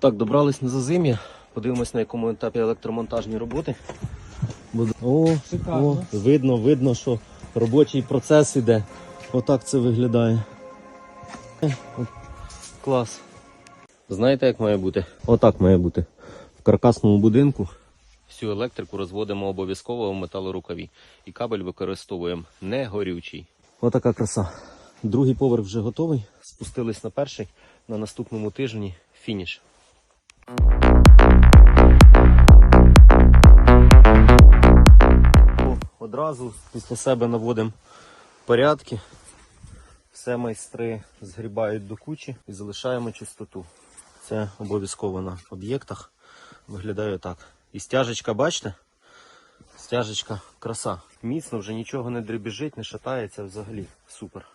Так, добрались на зазим'я. Подивимось, на якому етапі електромонтажні роботи. О, о, видно, видно, що робочий процес іде. Отак це виглядає. Клас. Знаєте, як має бути? Отак має бути. В каркасному будинку всю електрику розводимо обов'язково в металорукаві. І кабель використовуємо не горючий. Отака краса. Другий поверх вже готовий. Спустились на перший. На наступному тижні фініш. Одразу після себе наводимо порядки. Все майстри згрібають до кучі і залишаємо чистоту. Це обов'язково на об'єктах. Виглядає так. І стяжечка, бачите? Стяжечка краса. Міцно вже нічого не дребіжить, не шатається взагалі. Супер.